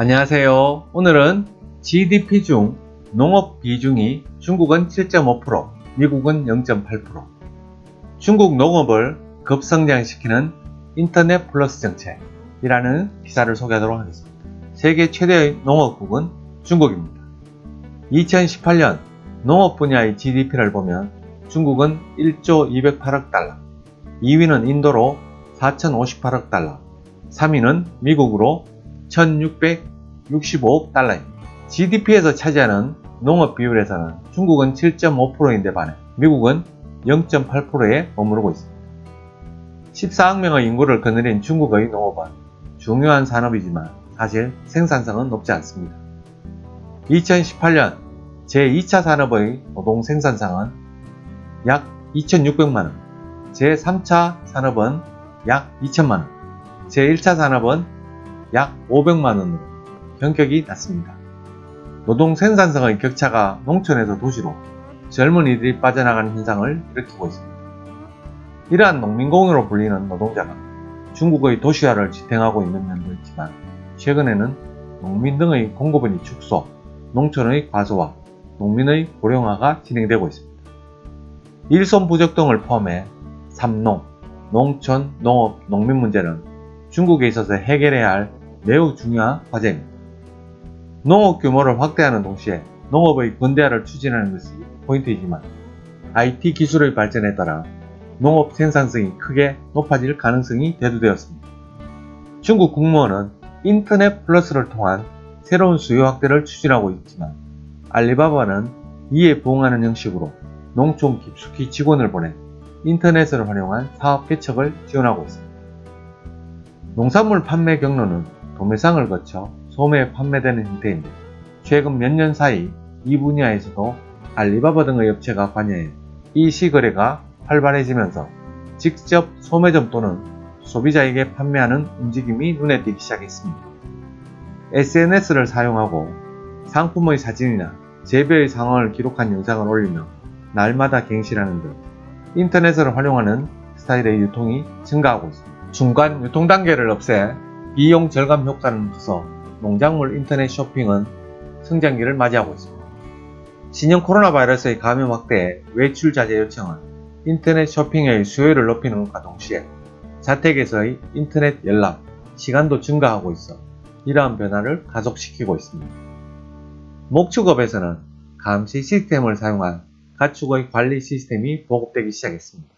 안녕하세요. 오늘은 GDP 중 농업 비중이 중국은 7.5%, 미국은 0.8%. 중국 농업을 급성장시키는 인터넷 플러스 정책이라는 기사를 소개하도록 하겠습니다. 세계 최대의 농업국은 중국입니다. 2018년 농업 분야의 GDP를 보면 중국은 1조 208억 달러, 2위는 인도로 4,058억 달러, 3위는 미국으로 1,665억 달러입니다. GDP에서 차지하는 농업 비율에서는 중국은 7.5%인데 반해 미국은 0.8%에 머무르고 있습니다. 14억 명의 인구를 거느린 중국의 농업은 중요한 산업이지만 사실 생산성은 높지 않습니다. 2018년 제2차 산업의 노동 생산성은 약 2,600만원, 제3차 산업은 약 2천만원, 제1차 산업은 약 500만원으로 경격이 낮습니다. 노동 생산성의 격차가 농촌에서 도시로 젊은이들이 빠져나가는 현상을 일으키고 있습니다. 이러한 농민공으로 불리는 노동자가 중국의 도시화를 지탱하고 있는 면도 있지만 최근에는 농민 등의 공급원이 축소, 농촌의 과소화, 농민의 고령화가 진행되고 있습니다. 일손 부족 등을 포함해 삼농, 농촌, 농업, 농민 문제는 중국에 있어서 해결해야 할 매우 중요한 과제입니다. 농업 규모를 확대하는 동시에 농업의 근대화를 추진하는 것이 포인트이지만 IT 기술의 발전에 따라 농업 생산성이 크게 높아질 가능성이 대두되었습니다. 중국 국무원은 인터넷 플러스를 통한 새로운 수요 확대를 추진하고 있지만 알리바바는 이에 부응하는 형식으로 농촌 깊숙이 직원을 보내 인터넷을 활용한 사업 개척을 지원하고 있습니다. 농산물 판매 경로는 도매상을 거쳐 소매에 판매되는 형태인데 최근 몇 년 사이 이 분야에서도 알리바바 등의 업체가 관여해 이 시거래가 활발해지면서 직접 소매점 또는 소비자에게 판매하는 움직임이 눈에 띄기 시작했습니다. SNS를 사용하고 상품의 사진이나 재배의 상황을 기록한 영상을 올리며 날마다 갱신하는 등 인터넷을 활용하는 스타일의 유통이 증가하고 있습니다. 중간 유통 단계를 없애 비용 절감 효과를 줘서 농작물 인터넷 쇼핑은 성장기를 맞이하고 있습니다. 신형 코로나 바이러스의 감염 확대에 외출 자제 요청은 인터넷 쇼핑의 수요를 높이는 것과 동시에 자택에서의 인터넷 열람, 시간도 증가하고 있어 이러한 변화를 가속시키고 있습니다. 목축업에서는 감시 시스템을 사용한 가축의 관리 시스템이 보급되기 시작했습니다.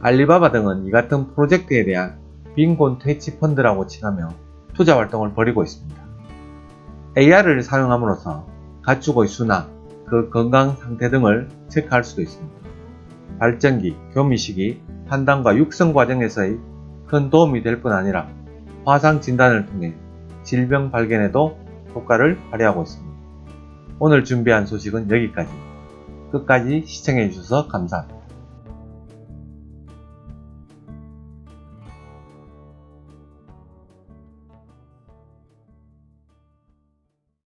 알리바바 등은 이 같은 프로젝트에 대한 빈곤 퇴치 펀드라고 칭하며 투자 활동을 벌이고 있습니다. AR을 사용함으로써 가축의 수나 그 건강 상태 등을 체크할 수도 있습니다. 발전기, 교미시기, 판단과 육성 과정에서의 큰 도움이 될 뿐 아니라 화상 진단을 통해 질병 발견에도 효과를 발휘하고 있습니다. 오늘 준비한 소식은 여기까지. 끝까지 시청해주셔서 감사합니다.